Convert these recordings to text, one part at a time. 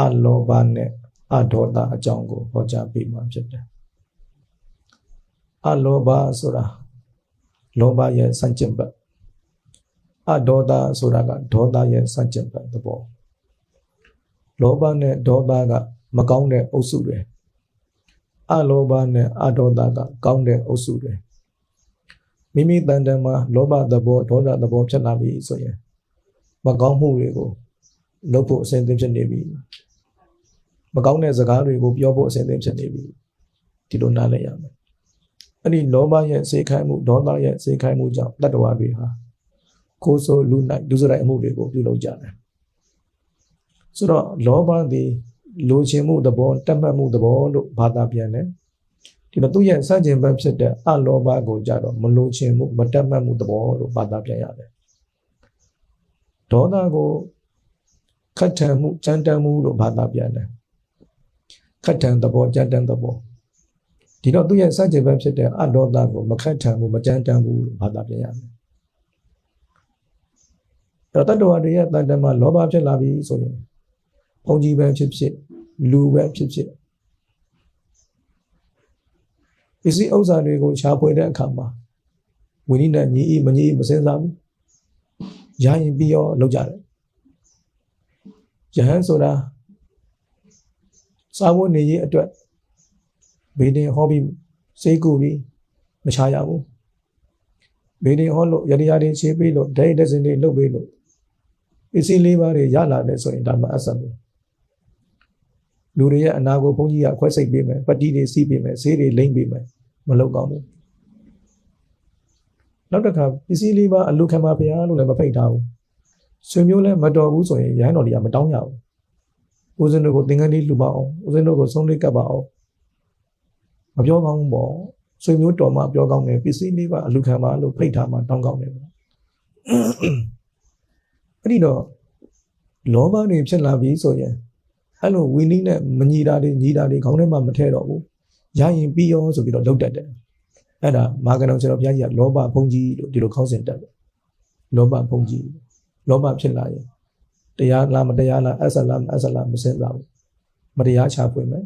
အလောဘနဲ့အဒေါသအကြောင်းကိုဟောကြားပေးမှာဖြစ်တယ်အလောဘဆိုတာလောဘရဲ့စံကျင်ဘက်အဒေါသဆိုတာကဒေါသရဲ့စံကျင်ဘက်သဘောလောဘနဲ့ဒေါသကမကောင်းတဲ့အုပ်စုတွေအလောဘနဲ့အဒေါသကကောင်းတဲ့အုပ်စုတွေမိမိတန်တန်မှာလောဘသဘောဒေါသသဘောဖြစ်လာပြီဆိုရင်မကောင်းမှုတွေကိုလုပ်ဖို့အစဉ်သင့်ဖြစ်နေပြီ မကောင်းတဲ့စကားတွေကိုပြောဖို့အစဉ်သင့်ဖြစ်နေပြီဒီလိုနားလည်ရမယ်အဲ့ဒီလောဘရဲ့စေခိုင်းမှုဒေါသရဲ့စေခိုင်းမှုကြောင့်တတ္တဝါတွေဟာကိုယ်ဆိုလူနိုင်လူစရိုက်အမှုတွေကိုပြုလုပ်ကြတယ်ဆိုတော့လောဘသည်လိုချင်မှုသဘောတတ်မှတ်မှုသဘောလို့ဘာသာပြန်တယ်ဒီတော့သူ့ရဲ့စัจကျင်ဘက်ဖြစ်တဲ့အလောဘကိုကြတော့မလိုချင်မှုမတတ်မှတ်မှုသဘောလို့ဘာသာပြန်ရတယ်ဒေါသကိုခတ်ထန်မှုကြမ်းတမ်းမှုလို့ဘာသာပြန်တယ် ခတ်ထန်သဘောကြမ်းတမ်းသဘောဒီတော့သူ့ရဲ့စัจကျင်ဘက်ဖြစ်တဲ့အဒေါသကိုမခတ်ထန်ဘူးမကြမ်းတမ်းဘူးလို့ဘာသာပြန်ရတယ်အဲ့တော့တတ္တဝါတွေရဲ့တန်တမှာလောဘဖြစ်လာပြီဆိုရင်ဘုံကြီးပဲဖြစ်ဖြစ်လူပဲဖြစ်ဖြစ်ပစ္စည်းဥစ္စာတွေကိုရှားဖွေတဲ့အခါမှာဝိနည်းနဲ့ညီဤမညီမစင်စားဘူးရရင်ပြီးရောလောက်ကြတယ်ယဟန်ဆိုတာ စာဝတ်နေရေးအတွက်ဘေးတင်ဟောပြီးစိတ်ကူပြီးမချရဘူးဘေးတင်ဟောလို့ရတရားတွေရှင်းပြီးလို့ဒိတ်တဲ့စင်တွေလုပ်ပြီးလို့ပစ္စည်းလေးပါးတွေရလာတယ်ဆိုရင်ဒါမှအဆက်ဘူးလူတွေရဲ့အနာကိုဘုန်းကြီးကခွဲစိတ်ပေးမယ်ပတိတွေစီးပေးမယ်ဈေးတွေလိမ့်ပေးမယ်မလုပ်ကောင်းဘူးနောက်တစ်ခါပစ္စည်းလေးပါအလုခံပါဗျာလို့လည်းမဖိတ်ထားဘူးဆွေမျိုးလည်းမတော်ဘူးဆိုရင်ရဟန်းတော်တွေကမတောင်းရဘူး ဦးဇင်းတို့ကိုသင်္ကန်းလေးလှူပါအောင်ဦးဇင်းတို့ကိုဆုံးလေးကပ်ပါအောင်မပြောကောင်းဘူးပေါ့ဆွေမျိုးတော်မှပြောကောင်းတယ်ပစ္စည်းလေးပါအလုခံပါလို့ဖိတ်ထားမှတောင်းကောင်းတယ်ပေါ့အဲ့ဒီတော့လောဘတွေဖြစ်လာပြီဆိုရင်အဲ့လိုဝီနည်းနဲ့မညီတာတွေညီတာတွေခေါင်းထဲမှာမထည့်တော့ဘူးရရင်ပြီးရောဆိုပြီးတော့လောက်တတ်တယ်အဲ့ဒါမာကနောင်ကျွန်တော်ဘုရားကြီးကလောဘဘုံကြီးလို့ဒီလိုခေါင်းစဉ်တက်တယ်လောဘဘုံကြီးလောဘဖြစ်လာရင် တရားလားမတရားလားအဆလားမအဆလားမစင်စားဘူးမတရားချပွင့်မယ်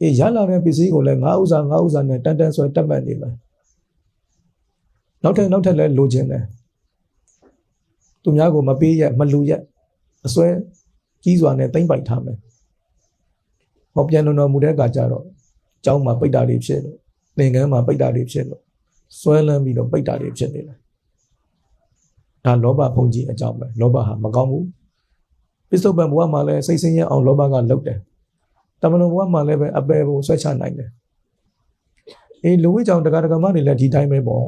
အေးရလာတဲ့ပစ္စည်းကိုလည်းငါဥစ္စာငါဥစ္စာနဲ့တန်တန်ဆွဲတက်မှတ်နေမယ်နောက်ထပ်နောက်ထပ်လည်းလိုချင်တယ်သူများကိုမပေးရမလူရအစွဲကြီးစွာနဲ့တိမ့်ပိုက်ထားမယ်။ဟောပြန်တော်မူတဲ့အခါကျတော့ကျောင်းမှာပိတ်တာတွေဖြစ်လို့သင်္ကန်းမှာပိတ်တာတွေဖြစ်လို့စွဲလန်းပြီးတော့ပိတ်တာတွေဖြစ်နေတယ်။ ဒါလောဘဖုန်ကြီးအကြောင်းပဲလောဘဟာမကောင်းဘူး။ပစ္စုပန်ဘဝမှာလည်းစိတ်ဆင်းရဲအောင်လောဘကလုပ်တယ်။တမန်တော်ဘဝမှာလည်းပဲအပယ်ကိုဆွဲချနိုင်တယ်။အေးလူဝိကြောင့်တက္ကရာကမတွေလည်းဒီတိုင်းပဲပေါ့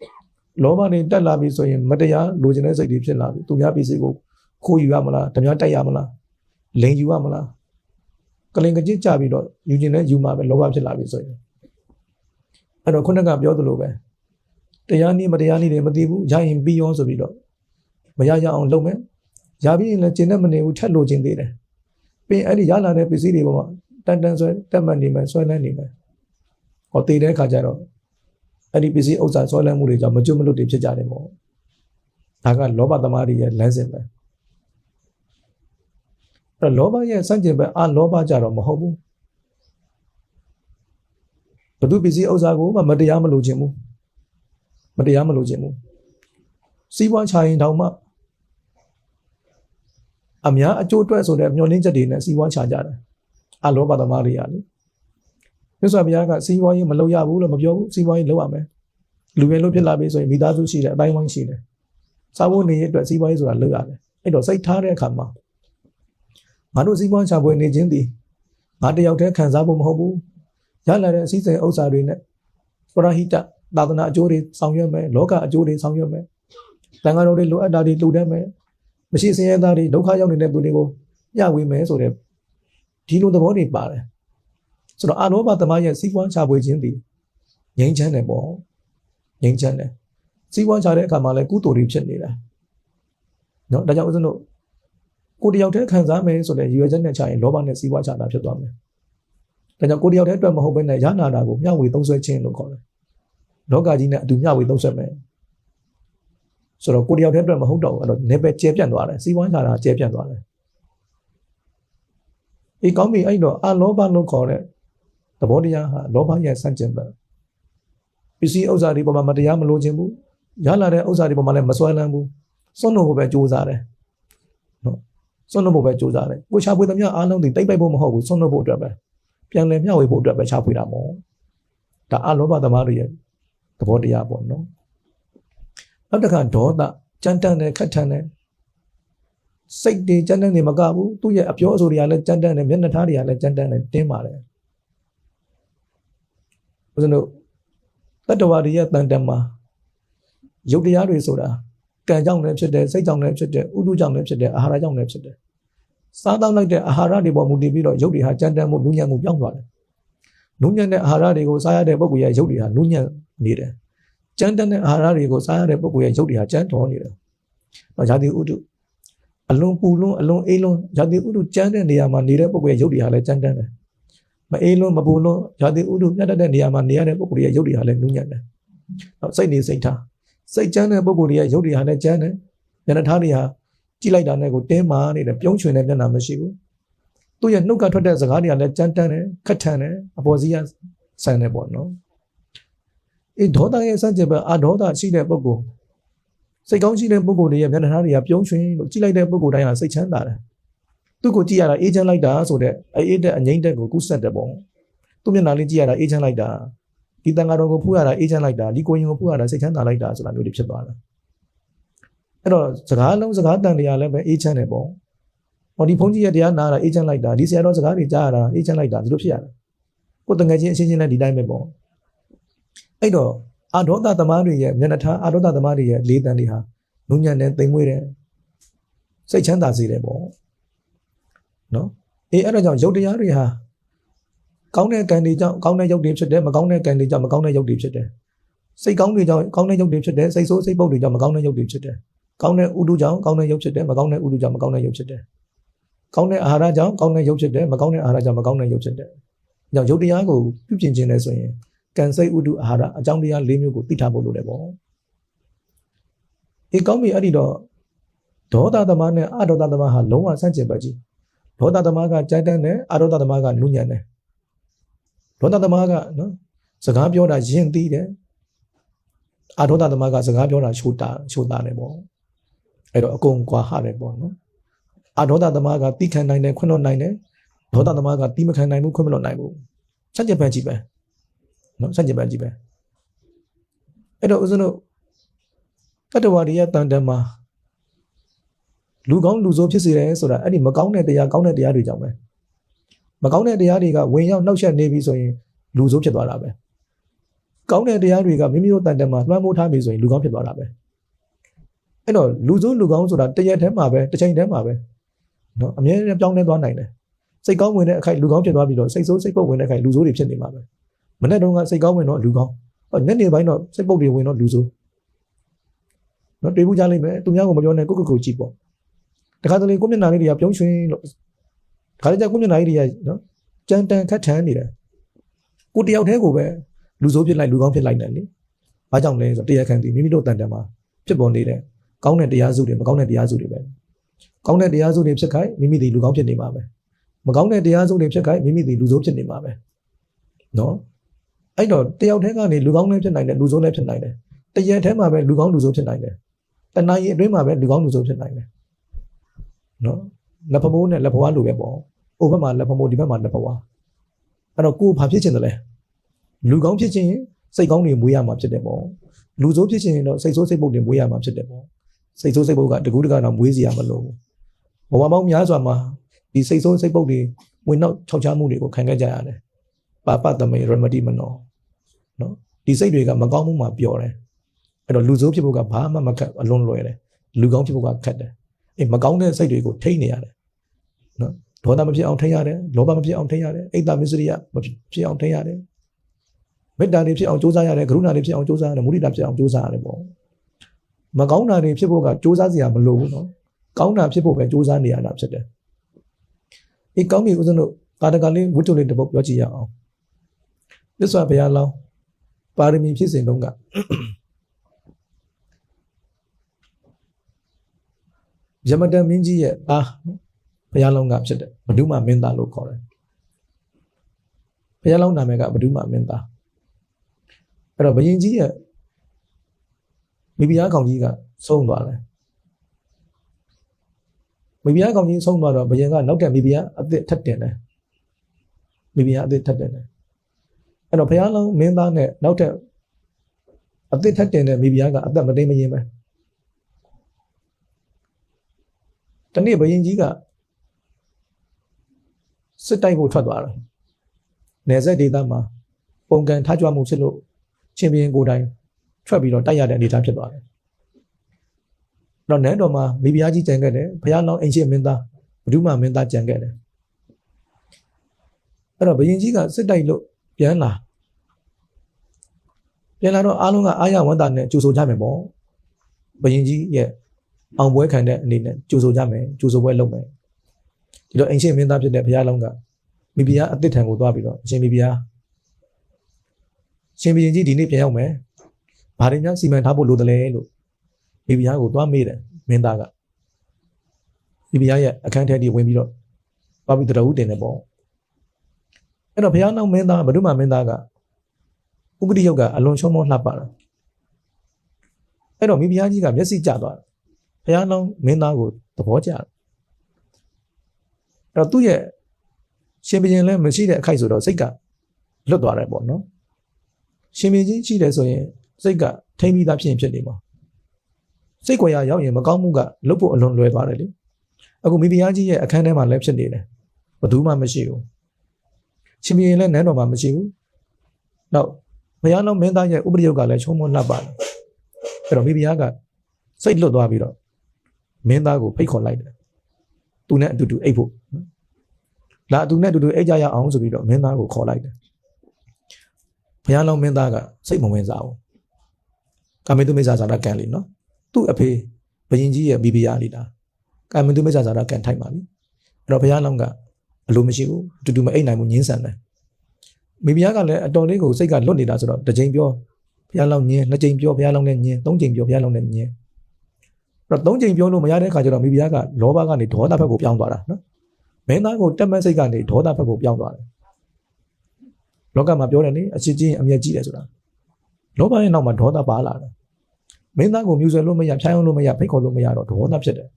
။လောဘတွေတက်လာပြီဆိုရင်မတရားလိုချင်တဲ့စိတ်တွေဖြစ်လာပြီ။သူများပစ္စည်းကိုခိုးယူရမလားဓမြတိုက်ရမလားလိန်ယူရမလားကလင်ကကြစ်ကြပြီးတော့ယူကျင်တဲ့ယူမှာပဲလောဘဖြစ်လာပြီဆိုရင်အဲ့တော့ခုနကပြောသလိုပဲ တရားနည်းမတရားနည်းတွေမသိဘူးရရင်ပြီးရောဆိုပြီးတော့မရရအောင်လုပ်မယ်ရပြီးရင်လည်းကျင်တဲ့မနေဘူးထက်လို့ကျင်သေးတယ်ပြီးအဲ့ဒီရလာတဲ့ပစ္စည်းတွေပေါ်မှာတန်တန်ဆွဲတက်မှတ်နေမယ်ဆွဲလန်းနေမယ်ဟောတည်တဲ့အခါကျတော့အဲ့ဒီပစ္စည်းဥစ္စာဆွဲလန်းမှုတွေကြောင့်မကျွတ်မလွတ်တွေဖြစ်ကြတယ်ပေါ့ဒါကလောဘသမားတွေရဲ့လမ်းစဉ်ပဲအဲ့တော့လောဘရဲ့စန့်ကျင်ဘက်အလောဘကြတော့မဟုတ်ဘူးဘုသူပစ္စည်းဥစ္စာကိုမှမတရားမလို့ခြင်းဘူး မတရားမလို့ခြင်းဘူးစီးပွားချရင်တောင်မှအများအကျိုးအတွက်ဆိုတဲ့မျှော်လင့်ချက်တွေနဲ့စီးပွားချကြတယ်အလောဘသမားတွေကလေမြတ်စွာဘုရားကစီးပွားရေးမလုပ်ရဘူးလို့မပြောဘူးစီးပွားရေးလုပ်ရမယ်လူပဲလို့ဖြစ်လာပြီဆိုရင်မိသားစုရှိတယ်အတိုင်းဝိုင်းရှိတယ်စာဖို့နေရအတွက်စီးပွားရေးဆိုတာလုပ်ရတယ်အဲ့တော့စိတ်ထားတဲ့အခါမှာငါတို့စီးပွားရှာဖွေနေခြင်းသည်ငါတယောက်တည်းခံစားဖို့မဟုတ်ဘူးရလာတဲ့အစည်းအဝေးဥစ္စာတွေနဲ့ပရဟိတ သာသနာအကျိုးတွေဆောင်ရွက်မယ်လောကအကျိုးတွေဆောင်ရွက်မယ်တန်ခါတော်တွေလိုအပ်တာတွေလှူဒန်းမယ်မရှိစင်းရဲသားတွေဒုက္ခရောက်နေတဲ့သူတွေကိုညှဝေမယ်ဆိုတဲ့ဒီလိုသဘောတွေပါတယ်ဆိုတော့အာလောဘသမားရဲ့စီးပွားချပွေခြင်းသည်ငြိမ်းချမ်းတယ်ပေါ့ငြိမ်းချမ်းတယ်စီးပွားချတဲ့အခါမှာလည်းကုသိုလ်တွေဖြစ်နေတာနော်ဒါကြောင့်ဦးဇင်းတို့ကိုတယောက်တည်းခံစားမယ်ဆိုတဲ့ရည်ရွယ်ချက်နဲ့ချရင်လောဘနဲ့စီးပွားချတာဖြစ်သွားမယ်ဒါကြောင့်ကိုတယောက်တည်းအတွက်မဟုတ်ဘဲနဲ့ရနာတာကိုမျှဝေသုံးစွဲခြင်းလို့ခေါ်တယ် လောကကြီးနဲ့အတူမျှဝေသုံးဆွဲမယ်။ဆိုတော့ကိုတယောက်တည်းအတွက်မဟုတ်တော့ဘူးအဲ့တော့နေပဲကျဲပြန့်သွားတယ်စီးပွားချတာကျဲပြန့်သွားတယ်အေးကောင်းပြီအဲ့တော့အလောဘလို့ခေါ်တဲ့သဘောတရားဟာလောဘရဲ့စန့်ကျင်ဘက်ပစ္စည်းဥစ္စာတွေပေါ်မှာမတရားမလိုချင်ဘူးရလာတဲ့ဥစ္စာတွေပေါ်မှာလည်းမစွဲလန်းဘူးစွန့်လို့ကိုပဲကြိုးစားတယ်နော်စွန့်လို့ဖို့ပဲကြိုးစားတယ်ကိုရှာဖွေသမျှအားလုံးတွေတိတ်ပိုက်ဖို့မဟုတ်ဘူးစွန့်လို့ဖို့အတွက်ပဲပြန်လည်မျှဝေဖို့အတွက်ပဲရှာဖွေတာမဟုတ်ဒါအလောဘသမားတွေရဲ့ သဘောတရားပေါ့နော်နောက်တစ်ခါဒေါသကြမ်းတမ်းတယ်ခက်ထန်တယ်စိတ်တွေကြမ်းတမ်းနေမကဘူးသူ့ရဲ့အပြောအဆိုတွေကလည်းကြမ်းတမ်းတယ်မျက်နှာထားတွေကလည်းကြမ်းတမ်းတယ်တင်းပါတယ်ဦးဇင်းတို့တတ္တဝါတွေရဲ့တန်တမှာရုပ်တရားတွေဆိုတာကံကြောင့်လည်းဖြစ်တယ်စိတ်ကြောင့်လည်းဖြစ်တယ်ဥဒုကြောင့်လည်းဖြစ်တယ်အာဟာရကြောင့်လည်းဖြစ်တယ်စားတောက်လိုက်တဲ့အာဟာရတွေပေါ်မူတည်ပြီးတော့ရုပ်တွေဟာကြမ်းတမ်းမှုနူးညံ့မှုပြောင်းသွားတယ်နူးညံ့တဲ့အာဟာရတွေကိုစားရတဲ့ပုဂ္ဂိုလ်ရဲ့ရုပ်တွေဟာနူးညံ့ နေတယ်ကြမ်းတမ်းတဲ့အာဟာရတွေကိုစားရတဲ့ပုဂ္ဂိုလ်ရဲ့ရုပ်တွေဟာကြမ်းတော်နေတယ်။နော်ဇာတိဥဒုအလွန်ပူလွန်းအလွန်အေးလွန်းဇာတိဥဒုကြမ်းတဲ့နေရာမှာနေတဲ့ပုဂ္ဂိုလ်ရဲ့ရုပ်တွေဟာလည်းကြမ်းတမ်းတယ်။မအေးလွန်းမပူလွန်းဇာတိဥဒုပြတ်တတ်တဲ့နေရာမှာနေရတဲ့ပုဂ္ဂိုလ်ရဲ့ရုပ်တွေဟာလည်းနူးညံ့တယ်။နော်စိတ်နေစိတ်ထားစိတ်ကြမ်းတဲ့ပုဂ္ဂိုလ်ရဲ့ရုပ်တွေဟာလည်းကြမ်းတယ်။ဉာဏ်ထားတွေဟာကြည့်လိုက်တာနဲ့ကိုတင်းမာနေတယ်ပြုံးချွင်တဲ့မျက်နှာမရှိဘူး။သူ့ရဲ့နှုတ်ကထွက်တဲ့စကားတွေကလည်းကြမ်းတမ်းတယ်ခက်ထန်တယ်အပေါ်စီးကဆန်တယ်ပေါ့နော်။ အေးဒေါသရဲ့စัจ jin ဘအဒေါသရှိတဲ့ပုဂ္ဂိုလ်စိတ်ကောင်းရှိတဲ့ပုဂ္ဂိုလ်တွေရဲ့မျက်နှာတွေကပြုံးရွှင်လို့ကြည့်လိုက်တဲ့ပုဂ္ဂိုလ်တိုင်းဟာစိတ်ချမ်းသာတယ်သူ့ကိုကြည့်ရတာအေးချမ်းလိုက်တာဆိုတဲ့အေးတဲ့အငိမ့်တက်ကိုကူးဆက်တဲ့ပုံသူ့မျက်နှာလေးကြည့်ရတာအေးချမ်းလိုက်တာဒီတန်ဃာတော်ကိုဖူးရတာအေးချမ်းလိုက်တာဒီကိုရင်ကိုဖူးရတာစိတ်ချမ်းသာလိုက်တာဆိုတာမျိုးတွေဖြစ်သွားတယ်အဲ့တော့စကားလုံးစကားတန်တရားလည်းပဲအေးချမ်းတယ်ပုံဟောဒီဘုန်းကြီးရဲ့တရားနာတာအေးချမ်းလိုက်တာဒီဆရာတော်စကားတွေကြားရတာအေးချမ်းလိုက်တာဒီလိုဖြစ်ရတာကိုယ်တငယ်ချင်းအချင်းချင်းလည်းဒီတိုင်းပဲပုံ အဲ့တော့အာဒေါသသမားတွေရဲ့မျက်နှာထားအာဒေါသသမားတွေရဲ့လေးတန်တွေဟာနုညံ့တဲ့သိမ်မွေးတဲ့စိတ်ချမ်းသာစေတယ်ပေါ့နော်အေးအဲ့ဒါကြောင့်ရုပ်တရားတွေဟာကောင်းတဲ့ကံတွေကြောင့်ကောင်းတဲ့ရုပ်တွေဖြစ်တယ်မကောင်းတဲ့ကံတွေကြောင့်မကောင်းတဲ့ရုပ်တွေဖြစ်တယ်စိတ်ကောင်းတွေကြောင့်ကောင်းတဲ့ရုပ်တွေဖြစ်တယ်စိတ်ဆိုးစိတ်ပုတ်တွေကြောင့်မကောင်းတဲ့ရုပ်တွေဖြစ်တယ်ကောင်းတဲ့ဥဒုကြောင့်ကောင်းတဲ့ရုပ်ဖြစ်တယ်မကောင်းတဲ့ဥဒုကြောင့်မကောင်းတဲ့ရုပ်ဖြစ်တယ်ကောင်းတဲ့အာဟာရကြောင့်ကောင်းတဲ့ရုပ်ဖြစ်တယ်မကောင်းတဲ့အာဟာရကြောင့်မကောင်းတဲ့ရုပ်ဖြစ်တယ်ကြောင့်ရုပ်တရားကိုပြုပြင်ခြင်းလဲဆိုရင် ကံစိတ်ဥဒုအာဟာရအကြောင်းတရား၄မျိုးကိုသိထားဖို့လိုတယ်ပေါ့အေးကောင်းပြီအဲ့ဒီတော့ဒေါသသမားနဲ့အဒေါသသမားဟာလုံးဝဆန့်ကျင်ဘက်ကြီးဒေါသသမားကကြိုက်တန်းတယ်အဒေါသသမားကနုညံ့တယ်ဒေါသသမားကနော်စကားပြောတာယဉ်သိတယ်အဒေါသသမားကစကားပြောတာချိုးတာချိုးတာတယ်ပေါ့အဲ့တော့အကုန်ကွာဟတယ်ပေါ့နော်အဒေါသသမားကတိခံနိုင်တယ်ခွင့်လွှတ်နိုင်တယ်ဒေါသသမားကတိမခံနိုင်ဘူးခွင့်မလွှတ်နိုင်ဘူးဆန့်ကျင်ဘက်ကြီးပဲ နော်ဆန့်ကျင်ဘက်ကြီးပဲအဲ့တော့ဦးဇင်းတို့တတဝရီယတန်တမှာလူကောင်းလူဆိုးဖြစ်စေတယ်ဆိုတာအဲ့ဒီမကောင်းတဲ့တရားကောင်းတဲ့တရားတွေကြောင့်ပဲမကောင်းတဲ့တရားတွေကဝင်ရောက်နှောက်ယှက်နေပြီဆိုရင်လူဆိုးဖြစ်သွားတာပဲကောင်းတဲ့တရားတွေကမိမိတို့တန်တမှာလွှမ်းမိုးထားပြီဆိုရင်လူကောင်းဖြစ်သွားတာပဲအဲ့တော့လူဆိုးလူကောင်းဆိုတာတရက်တည်းမှာပဲတစ်ချိန်တည်းမှာပဲနော်အမြဲတမ်းပြောင်းလဲသွားနိုင်တယ်စိတ်ကောင်းဝင်တဲ့အခိုက်လူကောင်းဖြစ်သွားပြီးတော့စိတ်ဆိုးစိတ်ပုတ်ဝင်တဲ့အခိုက်လူဆိုးတွေဖြစ်နေမှာပဲ။ မနေ့တုန်းကစိတ်ကောင်းဝင်တော့လူကောင်းညနေပိုင်းတော့စိတ်ပုတ်တွေဝင်တော့လူဆိုးနော်တွေ့ဘူးကြလိမ့်မယ်သူများကမပြောနဲ့ကိုကိုကိုကြည့်ပေါ့တခါတလေကိုမျက်နှာလေးတွေကပြုံးရွှင်လို့ခါကြကိုမျက်နှာလေးတွေကနော်ကြမ်းတန်ခတ်ထန်နေတယ်ကိုတယောက်တည်းကိုပဲလူဆိုးဖြစ်လိုက်လူကောင်းဖြစ်လိုက်တယ်လေဘာကြောင့်လဲဆိုတော့တရားခံတည်မိမိတို့တန်တန်မှာဖြစ်ပေါ်နေတဲ့ကောင်းတဲ့တရားစုတွေမကောင်းတဲ့တရားစုတွေပဲကောင်းတဲ့တရားစုတွေဖြစ်ခိုင်းမိမိဒီလူကောင်းဖြစ်နေမှာပဲမကောင်းတဲ့တရားစုတွေဖြစ်ခိုင်းမိမိဒီလူဆိုးဖြစ်နေမှာပဲနော် အဲ့တော့တယောက်တည်းကနေလူကောင်းလည်းဖြစ်နိုင်တယ်လူဆိုးလည်းဖြစ်နိုင်တယ်တရက်တည်းမှာပဲလူကောင်းလူဆိုးဖြစ်နိုင်တယ်တဏှာရင်အတွင်းမှာပဲလူကောင်းလူဆိုးဖြစ်နိုင်တယ်နော်လက်ဖမိုးနဲ့လက်ဖွားလိုပဲပေါ့ဟိုဘက်မှာလက်ဖမိုးဒီဘက်မှာလက်ဖွားအဲ့တော့ကိုယ်ဘာဖြစ်ချင်တယ်လဲလူကောင်းဖြစ်ချင်ရင်စိတ်ကောင်းတွေမွေးရမှာဖြစ်တယ်ပေါ့လူဆိုးဖြစ်ချင်ရင်တော့စိတ်ဆိုးစိတ်ပုတ်တွေမွေးရမှာဖြစ်တယ်ပေါ့စိတ်ဆိုးစိတ်ပုတ်ကတကူးတကတော့မွေးစီရမလို့ဘဝပေါင်းများစွာမှာဒီစိတ်ဆိုးစိတ်ပုတ်တွေဝင်နောက်ခြောက်ချမှုတွေကိုခံခဲ့ကြရတယ် ပါပတမေရမတိမနောနော်ဒီစိတ်တွေကမကောင်းမှုမှာပျော်တယ်အဲ့တော့လူဆိုးဖြစ်ဖို့ကဘာမှမခက်အလွန်လွယ်တယ်လူကောင်းဖြစ်ဖို့ကခက်တယ်အေးမကောင်းတဲ့စိတ်တွေကိုထိန်းနေရတယ်နော်ဒေါသမဖြစ်အောင်ထိန်းရတယ်လောဘမဖြစ်အောင်ထိန်းရတယ်အိတ်တမစ္စရိယမဖြစ်အောင်ထိန်းရတယ်မေတ္တာတွေဖြစ်အောင်ကြိုးစားရတယ်ကရုဏာတွေဖြစ်အောင်ကြိုးစားရတယ်မုဒိတာဖြစ်အောင်ကြိုးစားရတယ်ပေါ့မကောင်းတာတွေဖြစ်ဖို့ကကြိုးစားစရာမလိုဘူးနော်ကောင်းတာဖြစ်ဖို့ပဲကြိုးစားနေရတာဖြစ်တယ်အေးကောင်းပြီဦးဇင်းတို့ကာတကလေးဝတ္ထုလေးတစ်ပုဒ်ပြောကြည့်ရအောင် မြတ်စွာဘုရားလောင်းပါရမီဖြစ်စဉ်တုန်းကယမတမင်းကြီးရဲ့သားဘုရားလုံးကဖြစ်တယ်ဘဒုမမင်းသားလို့ခေါ်တယ်ဘုရားလုံးနာမည်ကဘဒုမမင်းသားအဲ့တော့ဘယင်ကြီးရဲ့မိဖုရားကောင်ကြီးကဆုံးသွားတယ်မိဖုရားကောင်ကြီးဆုံးသွားတော့ဘယင်ကနောက်တဲ့မိဖုရားအသစ်ထပ်တင်တယ်မိဖုရားအသစ်ထပ်တင်တယ် အဲ့တော့ဘုရားလုံးမင်းသားနဲ့နောက်တဲ့အသစ်ထပ်တင်တဲ့မိဖုရားကအသက်မသိမရင်ပဲတနေ့ဘယင်ကြီးကစစ်တိုက်ဖို့ထွက်သွားတယ်နယ်စပ်ဒေသမှာပုံကန်ထားကြွမှုဖြစ်လို့ချင်းပြင်းကိုယ်တိုင်ထွက်ပြီးတော့တိုက်ရတဲ့အနေအထားဖြစ်သွားတယ်။တော့နန်းတော်မှာမိဖုရားကြီးကြံခဲ့တယ်ဘုရားလောင်းအင်ရှင်မင်းသားဘုဒ္ဓမမင်းသားကြံခဲ့တယ်။အဲ့တော့ဘုရင်ကြီးကစစ်တိုက်လို့ပြန်လာ ပြန်လာတော့အားလုံးကအာရဝန်တာနဲ့ကြိုဆိုကြမယ်ပေါ့။ဘုရင်ကြီးရဲ့အောင်ပွဲခံတဲ့အနေနဲ့ကြိုဆိုကြမယ်ကြိုဆိုပွဲလုပ်မယ်။ဒီတော့အင်ရှင်မင်းသားဖြစ်တဲ့ဘုရားလောင်းကမိဖုရားအသစ်ထံကိုသွားပြီးတော့အရှင်မိဖုရားရှင်ဘုရင်ကြီးဒီနေ့ပြန်ရောက်မယ်။ဘာတွေများစီမံထားဖို့လိုတယ်လဲလို့မိဖုရားကိုသွားမေးတယ်မင်းသားကမိဖုရားရဲ့အခန်းထဲထိဝင်ပြီးတော့သွားပြီးတရဝုတင်တယ်ပေါ့။အဲ့တော့ဘုရားနောက်မင်းသားဘုဒ္ဓမမင်းသားက ဥပတိယုတ်ကအလွန်ချုံမောလှပတာ။အဲ့တော့မိဖုရားကြီးကမျက်စိကျသွားတယ်။ဘုရားနောက်မင်းသားကိုသဘောကျတယ်။အဲ့တော့သူ့ရဲ့ရှင်ဘုရင်လည်းမရှိတဲ့အခိုက်ဆိုတော့စိတ်ကလွတ်သွားတယ်ပေါ့နော်။ရှင်မင်းကြီးရှိတယ်ဆိုရင်စိတ်ကထိမ့်ပြီးသားဖြစ်ရင်ဖြစ်နေမှာစိတ်ကြွယ်ရရောက်ရင်မကောင်းမှုကလွတ်ဖို့အလွန်လွယ်သွားတယ်လေအခုမိဖုရားကြီးရဲ့အခန်းထဲမှာလည်းဖြစ်နေတယ်ဘယ်သူမှမရှိဘူးရှင်မင်းလည်းနန်းတော်မှာမရှိဘူးနောက် ဘုရားလုံးမင်းသားရဲ့ဥပဒေယုတ်ကလည်းချုံမလှပ်ပါတယ်အဲ့တော့မိဖုရားကစိတ်လွတ်သွားပြီးတော့မင်းသားကိုဖိတ်ခေါ်လိုက်တယ်သူနဲ့အတူတူအိတ်ဖို့လာသူနဲ့အတူတူအိတ်ကြရအောင်ဆိုပြီးတော့မင်းသားကိုခေါ်လိုက်တယ်ဘုရားလုံးမင်းသားကစိတ်မဝင်စားဘူးကာမေတုမိစ္ဆာဇာတာကံလीနော်သူ့အဖေဘယင်ကြီးရဲ့မိဖုရားလीတာကာမေတုမိစ္ဆာဇာတာကံထိုက်ပါပြီအဲ့တော့ဘုရားလုံးကအလိုမရှိဘူးတူတူမအိတ်နိုင်ဘူးညင်းဆန်တယ် မိဖုရားကလည်းအတော်လေးကိုစိတ်ကလွတ်နေတာဆိုတော့တစ်ချိန်ပြောဘုရားလုံးညင်းနှစ်ချိန်ပြောဘုရားလုံးနဲ့ညင်းသုံးချိန်ပြောဘုရားလုံးနဲ့ညင်းအဲ့တော့သုံးချိန်ပြောလို့မရတဲ့ခါကျတော့မိဖုရားကလောဘကနေဒေါသဘက်ကိုပြောင်းသွားတာနော်မင်းသားကိုတက်မက်စိတ်ကနေဒေါသဘက်ကိုပြောင်းသွားတယ်လောကမှာပြောတယ်လေအချစ်ချင်းအမျက်ကြီးတယ်ဆိုတာလောဘရဲ့နောက်မှာဒေါသပါလာတယ်မင်းသားကိုမြူဆွဲလို့မရဖြိုင်းအောင်လို့မရဖိတ်ခေါ်လို့မရတော့ဒေါသဖြစ်တယ်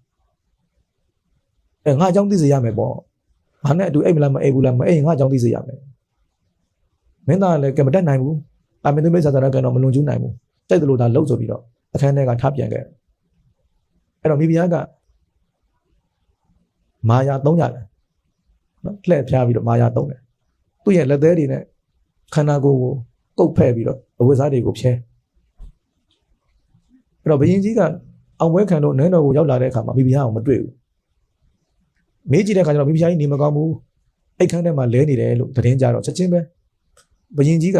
အဲငါအကြောင်းသိစေရမယ်ပေါ့ငါနဲ့အတူအိတ်မလားမအိတ်ဘူးလားမအိတ်ငါအကြောင်းသိစေရမယ် မင်းသားလည်းကမတတ်နိုင်ဘူးအမင်းသူမိတ်ဆာဆာကတော့မလွန်ကျူးနိုင်ဘူးတိုက်တယ်လို့ဒါလှုပ်ဆိုပြီးတော့အခန်းထဲကထပြန်ခဲ့အဲ့တော့မိဖုရားကမာယာသုံးရတယ်နော်လှည့်ဖျားပြီးတော့မာယာသုံးတယ်သူ့ရဲ့လက်သေးတွေနဲ့ခန္ဓာကိုယ်ကိုကုတ်ဖဲ့ပြီးတော့အဝတ်စားတွေကိုဖြဲအဲ့တော့ဘယင်ကြီးကအောင်ပွဲခံတော့နန်းတော်ကိုရောက်လာတဲ့အခါမှာမိဖုရားအောင်မတွေ့ဘူးမေးကြည့်တဲ့အခါကျတော့မိဖုရားကြီးနေမကောင်းဘူးအိတ်ခန်းထဲမှာလဲနေတယ်လို့သတင်းကြတော့ချက်ချင်းပဲ ဘယင်ကြီးက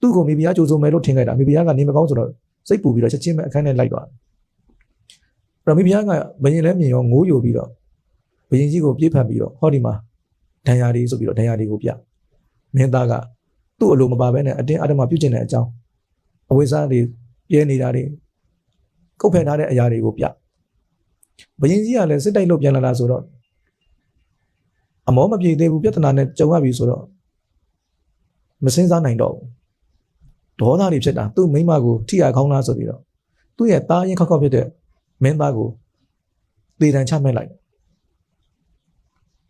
သူ့ကိုမိဖုရားကြိုးစုံမယ်လို့ထင်ခဲ့တာမိဖုရားကနေမကောင်းဆိုတော့စိတ်ပူပြီးတော့ချက်ချင်းပဲအခန်းထဲလိုက်သွားတယ်အဲ့တော့မိဖုရားကဘယင်လည်းမြင်ရောငိုးယိုပြီးတော့ဘယင်ကြီးကိုပြေးဖတ်ပြီးတော့ဟောဒီမှာဒဏ်ရာတွေဆိုပြီးတော့ဒဏ်ရာတွေကိုပြမင်းသားကသူ့အလိုမပါဘဲနဲ့အတင်းအဓမ္မပြုကျင်တဲ့အကြောင်းအဝိဇ္ဇာတွေပြဲနေတာတွေကုတ်ဖယ်ထားတဲ့အရာတွေကိုပြဘယင်ကြီးကလည်းစစ်တိုက်လို့ပြန်လာတာဆိုတော့အမောမပြေသေးဘူးပြဿနာနဲ့ကြုံရပြီဆိုတော့ မစင်းစားနိုင်တော့ဘူးဒေါသတွေဖြစ်တာသူ့မိမကိုထိရခေါင်းလားဆိုပြီးတော့သူ့ရဲ့တားရင်ခောက်ခောက်ဖြစ်တဲ့မင်းသားကိုသေတံချမဲ့လိုက်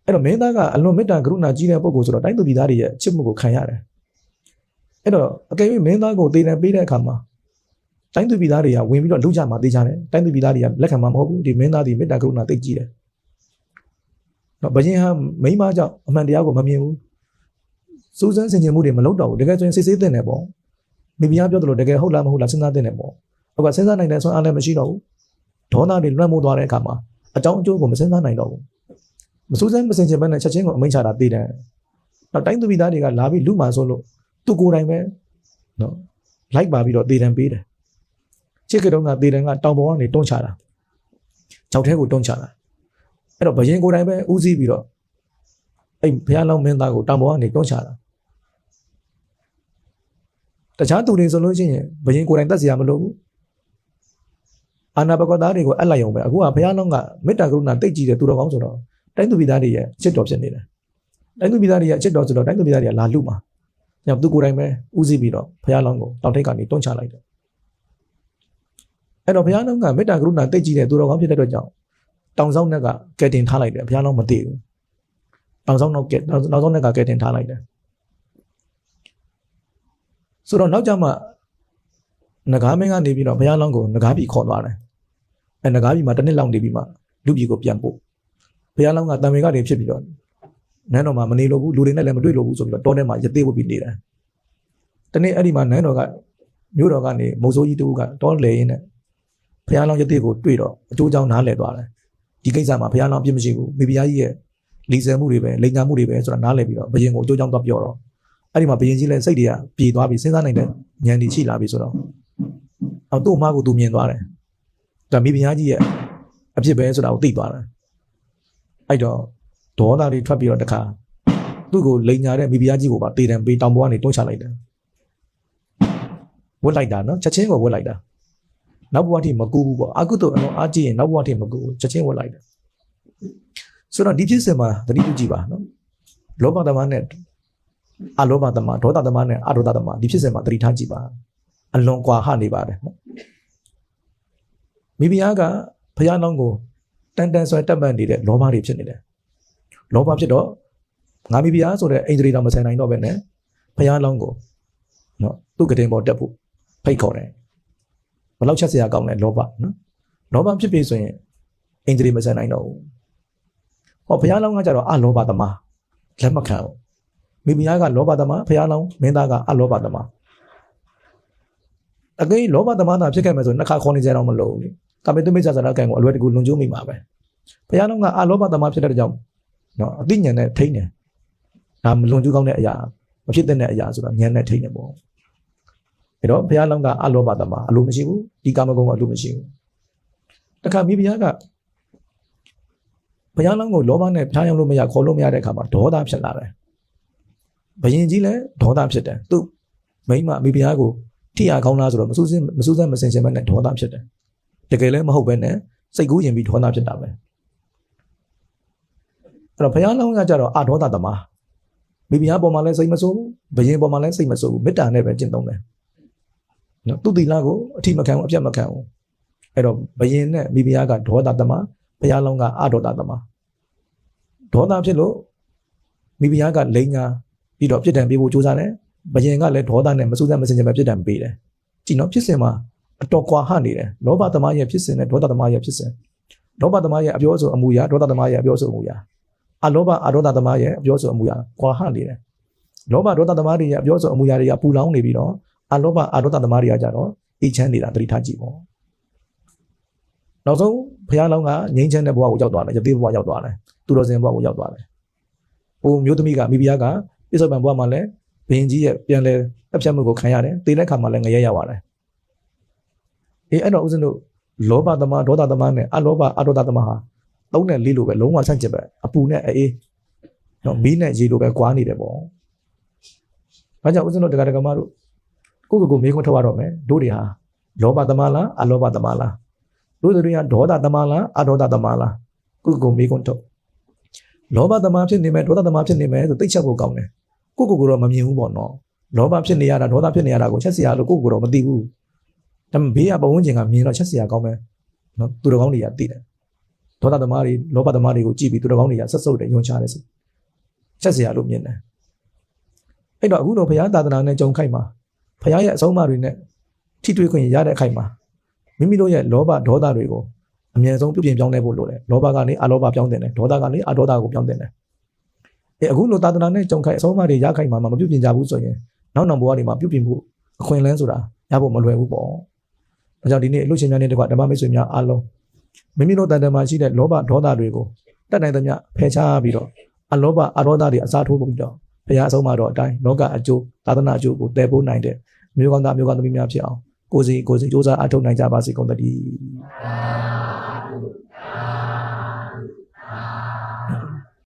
အဲ့တော့မင်းသားကအလွန်မေတ္တာကရုဏာကြီးတဲ့ပုဂ္ဂိုလ်ဆိုတော့တိုင်းသူပြည်သားတွေရဲ့ချစ်မှုကိုခံရတယ်အဲ့တော့အကယ်၍မင်းသားကိုသေတံပေးတဲ့အခါမှာတိုင်းသူပြည်သားတွေကဝင်ပြီးတော့လှုပ်ကြမှာတေးကြတယ်တိုင်းသူပြည်သားတွေကလက်ခံမှာမဟုတ်ဘူးဒီမင်းသားဒီမေတ္တာကရုဏာသိကြီးတယ်တော့ဘယင်ဟာမိမကြောင့်အမှန်တရားကိုမမြင်ဘူး စူးစမ်းဆင်ခြင်မှုတွေမလုပ်တော့ဘူးတကယ်ဆိုရင်စစ်ဆေးတင်တယ်ပေါ့မိဖုရားပြောသလိုတကယ်ဟုတ်လားမဟုတ်လားစဉ်းစားတင်တယ်ပေါ့ဟုတ်ကစဉ်းစားနိုင်တဲ့ဆွမ်းအားလည်းမရှိတော့ဘူးဒေါသတွေလွှမ်းမိုးသွားတဲ့အခါမှာအကြောင်းအကျိုးကိုမစဉ်းစားနိုင်တော့ဘူးမစူးစမ်းမစင်ချင်ဘဲနဲ့ချက်ချင်းကိုအမိန့်ချတာသိတယ်နောက်တိုင်းသူပြည်သားတွေကလာပြီးလူမာဆိုလို့သူကိုယ်တိုင်ပဲနော်လိုက်ပါပြီးတော့သေတံပေးတယ်ချစ်ကတုံးကသေတံကတောင်ပေါ်ကနေတွန်းချတာကြောက်ထဲကိုတွန်းချတာအဲ့တော့ဘယင်ကိုယ်တိုင်ပဲဦးစီးပြီးတော့အဲ့ဘုရားလောင်းမင်းသားကိုတောင်ပေါ်ကနေတွန်းချတာ တခြားသူတွေဆိုလို့ရှိရင်ဘယင်ကိုယ်တိုင်တက်စရာမလိုဘူးအာနာပကသားတွေကိုအပ်လိုက်အောင်ပဲအခုကဘုရားလောင်းကမေတ္တာကရုဏာတိတ်ကြည့်တဲ့သူတော်ကောင်းဆိုတော့တိုင်းသူပြည်သားတွေရဲ့အချစ်တော်ဖြစ်နေတယ်တိုင်းသူပြည်သားတွေရဲ့အချစ်တော်ဆိုတော့တိုင်းသူပြည်သားတွေကလာလူမှာညသူကိုယ်တိုင်ပဲဥသိပြီးတော့ဘုရားလောင်းကိုတောင်ထိပ်ကနေတွန်းချလိုက်တယ်အဲ့တော့ဘုရားလောင်းကမေတ္တာကရုဏာတိတ်ကြည့်တဲ့သူတော်ကောင်းဖြစ်တဲ့အတွက်ကြောင့်တောင်ဆောင်နဲ့ကကဲတင်ထားလိုက်တယ်ဘုရားလောင်းမသိဘူးတောင်ဆောင်တော့ကဲတောင်ဆောင်နဲ့ကကဲတင်ထားလိုက်တယ် ဆိုတော့နောက်ကြမှာငကားမင်းကနေပြီးတော့ဘုရားလောင်းကိုငကားပြီခေါ်သွားတယ်အဲငကားပြီမှာတစ်နှစ်လောက်နေပြီးမှလူပြီကိုပြန်ပို့ဘုရားလောင်းကတံမေကနေဖြစ်ပြီးတော့နန်းတော်မှာမနေလို့ဘူးလူတွေနဲ့လည်းမတွေ့လို့ဘူးဆိုပြီးတော့တောထဲမှာရသေးဝတ်ပြီးနေတယ်တနေ့အဲ့ဒီမှာနန်းတော်ကမြို့တော်ကနေမုံစိုးကြီးတူကတောလေရင်းနဲ့ဘုရားလောင်းရသေးကိုတွေ့တော့အကျိုးကြောင့်နားလည်သွားတယ်ဒီကိစ္စမှာဘုရားလောင်းပြစ်မရှိဘူးမိဖုရားကြီးရဲ့လီဆယ်မှုတွေပဲလိန်ညာမှုတွေပဲဆိုတာနားလည်ပြီးတော့ဘုရင်ကိုအကျိုးကြောင့်တော့ပြောတော့ အဲ့ဒီမှာဘုရင်ကြီးလည်းစိတ်တွေကပြေသွားပြီးစဉ်းစားနိုင်တဲ့ဉာဏ်တွေရှိလာပြီဆိုတော့အော်သူ့အမားကိုသူမြင်သွားတယ်ဒါမိဖုရားကြီးရဲ့အဖြစ်ပဲဆိုတာကိုသိသွားတယ်အဲ့တော့ဒေါသတွေထွက်ပြီးတော့တခါသူ့ကိုလိန်ညာတဲ့မိဖုရားကြီးကိုပါတေတံပေးတောင်ပေါ်ကနေတွန်းချလိုက်တယ်ဝတ်လိုက်တာနော်ချက်ချင်းကိုဝတ်လိုက်တာနောက်ဘဝထိမကူဘူးပေါ့အကုသို့အလုံးအားကြည့်ရင်နောက်ဘဝထိမကူဘူးချက်ချင်းဝတ်လိုက်တယ်ဆိုတော့ဒီဖြစ်စဉ်မှာသတိပြုကြည့်ပါနော်လောဘသမားနဲ့ အလောဘသမားဒေါသသမားနဲ့အဒေါသသမားဒီဖြစ်စဉ်မှာသတိထားကြည့်ပါအလွန်ကွာဟနေပါတယ်နော်မိဖုရားကဘုရားနောင်းကိုတန်တန်ဆွဲတက်ပတ်နေတဲ့လောဘတွေဖြစ်နေတယ်လောဘဖြစ်တော့ငါမိဖုရားဆိုတဲ့အိန္ဒြေတော်မဆိုင်နိုင်တော့ပဲနဲ့ဘုရားလောင်းကိုနော်သူ့ကတင်ပေါ်တက်ဖို့ဖိတ်ခေါ်တယ်ဘယ်လောက်ချက်စရာကောင်းလဲလောဘနော်လောဘဖြစ်ပြီဆိုရင်အိန္ဒြေမဆိုင်နိုင်တော့ဘူးဟောဘုရားလောင်းကကြတော့အလောဘသမားလက်မခံဘူး မိဖုရားကလောဘသမားဘုရားလောင်းမင်းသားကအလောဘသမားအကိလောဘသမားသာဖြစ်ခဲ့မယ်ဆိုရင်နှစ်ခါခေါ်နေကြတော့မလို့ဘူးလေကာမေတုမိစ္ဆာဇာရကံကိုအလွယ်တကူလွန်ကျိုးမိမှာပဲဘုရားလောင်းကအလောဘသမားဖြစ်တဲ့ကြောင့်နော်အသိဉာဏ်နဲ့ထိန်းတယ်ဒါမလွန်ကျူးကောင်းတဲ့အရာမဖြစ်တဲ့အရာဆိုတာဉာဏ်နဲ့ထိန်းတယ်ပေါ့အဲ့တော့ဘုရားလောင်းကအလောဘသမားအလိုမရှိဘူးဒီကာမဂုဏ်ကအလိုမရှိဘူးတခါမိဖုရားကဘုရားလောင်းကိုလောဘနဲ့ဖျားယောင်းလို့မရခေါ်လို့မရတဲ့အခါမှာဒေါသဖြစ်လာတယ် ဘယင်ကြီးလည်းဒေါသဖြစ်တယ်သူမိမမိဖုရားကိုထိရကောင်းလားဆိုတော့မစူးစင်းမစူးစမ်းမစင်စင်ပဲနဲ့ဒေါသဖြစ်တယ်တကယ်လည်းမဟုတ်ပဲနဲ့စိတ်ကူးရင်ပြီးဒေါသဖြစ်တာပဲအဲ့တော့ဘုရားလောင်းကကြတော့အဒေါသသမားမိဖုရားပေါ်မှာလည်းစိတ်မဆိုးဘူးဘယင်ပေါ်မှာလည်းစိတ်မဆိုးဘူးမေတ္တာနဲ့ပဲကျင့်သုံးတယ်နော်သူတိလကိုအထိမခံဘူးအပြတ်မခံဘူးအဲ့တော့ဘယင်နဲ့မိဖုရားကဒေါသသမားဘုရားလောင်းကအဒေါသသမားဒေါသဖြစ်လို့မိဖုရားကလိန်ညာ ပြီးတော့ပြစ်ဒဏ်ပေးဖို့ကြိုးစားတယ်ဘယင်ကလည်းဒေါသနဲ့မစူးစမ်းမစင်ကြံပဲပြစ်ဒဏ်ပေးတယ်ကြည့်နော်ဖြစ်စဉ်မှာအတော်ကွာဟနေတယ်လောဘသမားရဲ့ဖြစ်စဉ်နဲ့ဒေါသသမားရဲ့ဖြစ်စဉ်လောဘသမားရဲ့အပြောဆိုအမူအရာဒေါသသမားရဲ့အပြောဆိုအမူအရာအလောဘအဒေါသသမားရဲ့အပြောဆိုအမူအရာကွာဟနေတယ်လောဘဒေါသသမားတွေရဲ့အပြောဆိုအမူအရာတွေကပူလောင်နေပြီးတော့အလောဘအဒေါသသမားတွေကကြတော့အေးချမ်းနေတာသတိထားကြည့်ပေါ့နောက်ဆုံးဘုရားလောင်းကငြိမ်းချမ်းတဲ့ဘဝကိုရောက်သွားတယ်ယသိဘဝရောက်သွားတယ်သူတော်စင်ဘဝကိုရောက်သွားတယ်ဟိုမျိုးသမီးကမိဖုရားက ပြစ္ဆုတ်ပံဘဝမှာလည်းဘင်းကြီးရဲ့ပြန်လဲအဖြတ်မှုကိုခံရတယ်တေးတဲ့ခါမှာလည်းငရဲရောက်သွားတယ်အေးအဲ့တော့ဦးဇင်းတို့လောဘသမားဒေါသသမားနဲ့အလောဘအဒေါသသမားဟာသုံးနဲ့လေးလိုပဲလုံးဝဆန့်ကျင်ပဲအပူနဲ့အေးနော်မီးနဲ့ရေလိုပဲကွာနေတယ်ပေါ့။ဘာကြောင့်ဦးဇင်းတို့တရားဓမ္မတို့ကိုယ့်ကိုယ်ကိုမေးခွန်းထုတ်ရတော့မယ်တို့တွေဟာလောဘသမားလားအလောဘသမားလားတို့တွေကဒေါသသမားလားအဒေါသသမားလားကိုယ့်ကိုယ်ကိုမေးခွန်းထုတ်လောဘသမားဖြစ်နေမယ်ဒေါသသမားဖြစ်နေမယ်ဆိုသိချက်ဖို့ကောင်းတယ် ကိုယ့်ကိုယ်ကိုတော့မမြင်ဘူးပေါ့နော်လောဘဖြစ်နေရတာဒေါသဖြစ်နေရတာကိုချက်စီရလို့ကိုယ့်ကိုယ်တော့မသိဘူးဒါပေမဲ့ဘေးကပတ်ဝန်းကျင်ကမြင်တော့ချက်စီရကောင်းမယ်နော်သူတော်ကောင်းတွေကသိတယ်ဒေါသသမားတွေလောဘသမားတွေကိုကြည့်ပြီးသူတော်ကောင်းတွေကဆက်စုပ်တယ်ယုံချတယ်ဆိုချက်စီရလို့မြင်တယ်အဲ့တော့အခုတော့ဘုရားသာသနာနဲ့ကြုံခိုက်မှာဘုရားရဲ့အဆုံးအမတွေနဲ့ထိတွေ့ခွင့်ရတဲ့အခိုက်မှာမိမိတို့ရဲ့လောဘဒေါသတွေကိုအမြဲဆုံးပြုပြင်ပြောင်းလဲဖို့လိုတယ်လောဘကနေအလောဘပြောင်းတင်တယ်ဒေါသကနေအဒေါသကိုပြောင်းတင်တယ် အဲအခုလိုသာသနာနဲ့ကြုံခိုက်အဆုံးအမတွေရခိုက်မှာမပြုပြင်ကြဘူးဆိုရင်နောက်နောက်ဘဝတွေမှာပြုပြင်ဖို့အခွင့်အလန်းဆိုတာရဖို့မလွယ်ဘူးပေါ့။ဒါကြောင့်ဒီနေ့အလို့ရှင်များနဲ့တကွဓမ္မမိတ်ဆွေများအားလုံးမိမိတို့တန်တမာရှိတဲ့လောဘဒေါသတွေကိုတတ်နိုင်သမျှဖယ်ရှားပြီးတော့အလောဘအဒေါသတွေအစားထိုးပြီးတော့ဘုရားအဆုံးအမတော်အတိုင်းလောကအကျိုးသာသနာအကျိုးကိုတည်ပိုးနိုင်တဲ့မျိုးကောင်းသားမျိုးကောင်းသမီးများဖြစ်အောင်ကိုယ်စီကိုယ်စီစ조사အထောက်နိုင်ကြပါစေကုန်သတည်း